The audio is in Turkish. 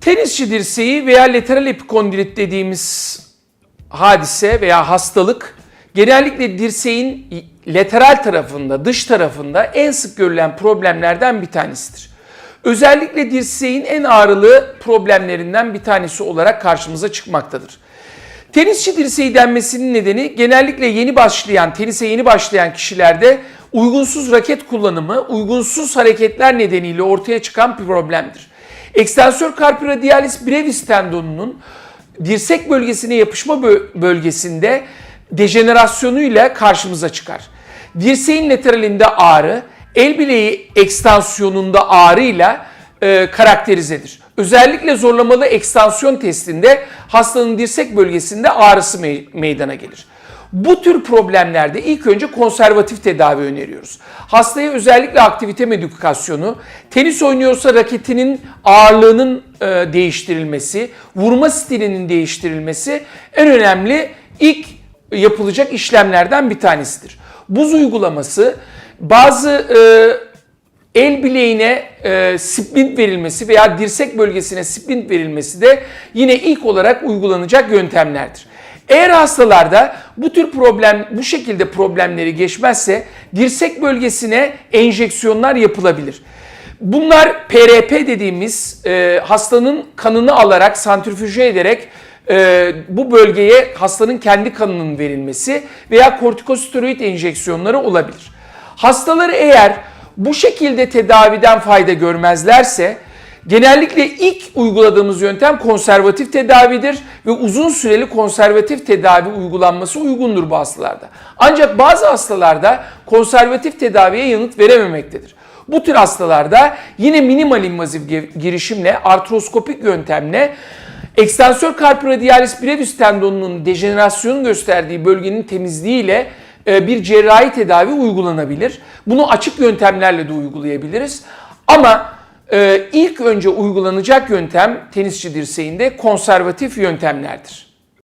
Tenisçi dirseği veya lateral epikondilit dediğimiz hadise veya hastalık genellikle dirseğin lateral tarafında, dış tarafında en sık görülen problemlerden bir tanesidir. Özellikle dirseğin en ağrılı problemlerinden bir tanesi olarak karşımıza çıkmaktadır. Tenisçi dirseği denmesinin nedeni genellikle yeni başlayan, tenise yeni başlayan kişilerde uygunsuz raket kullanımı, uygunsuz hareketler nedeniyle ortaya çıkan bir problemdir. Ekstensör carpi radialis brevis tendonunun dirsek bölgesine yapışma bö- bölgesinde dejenerasyonuyla karşımıza çıkar. Dirseğin lateralinde ağrı, el bileği ekstansiyonunda ağrıyla e, karakterizedir. Özellikle zorlamalı ekstansiyon testinde hastanın dirsek bölgesinde ağrısı me- meydana gelir. Bu tür problemlerde ilk önce konservatif tedavi öneriyoruz. Hastaya özellikle aktivite medikasyonu, tenis oynuyorsa raketinin ağırlığının e, değiştirilmesi, vurma stilinin değiştirilmesi en önemli ilk yapılacak işlemlerden bir tanesidir. Buz uygulaması bazı e, el bileğine e, splint verilmesi veya dirsek bölgesine splint verilmesi de yine ilk olarak uygulanacak yöntemlerdir. Eğer hastalarda bu tür problem bu şekilde problemleri geçmezse dirsek bölgesine enjeksiyonlar yapılabilir. Bunlar PRP dediğimiz e, hastanın kanını alarak santrifüje ederek e, bu bölgeye hastanın kendi kanının verilmesi veya kortikosteroid enjeksiyonları olabilir. Hastaları eğer bu şekilde tedaviden fayda görmezlerse genellikle ilk uyguladığımız yöntem konservatif tedavidir ve uzun süreli konservatif tedavi uygulanması uygundur bu hastalarda. Ancak bazı hastalarda konservatif tedaviye yanıt verememektedir. Bu tür hastalarda yine minimal invaziv ge- girişimle, artroskopik yöntemle ekstensör carpi radialis brevis tendonunun dejenerasyonu gösterdiği bölgenin temizliğiyle e, bir cerrahi tedavi uygulanabilir. Bunu açık yöntemlerle de uygulayabiliriz. Ama e, ilk önce uygulanacak yöntem tenisçi dirseğinde konservatif yöntemlerdir.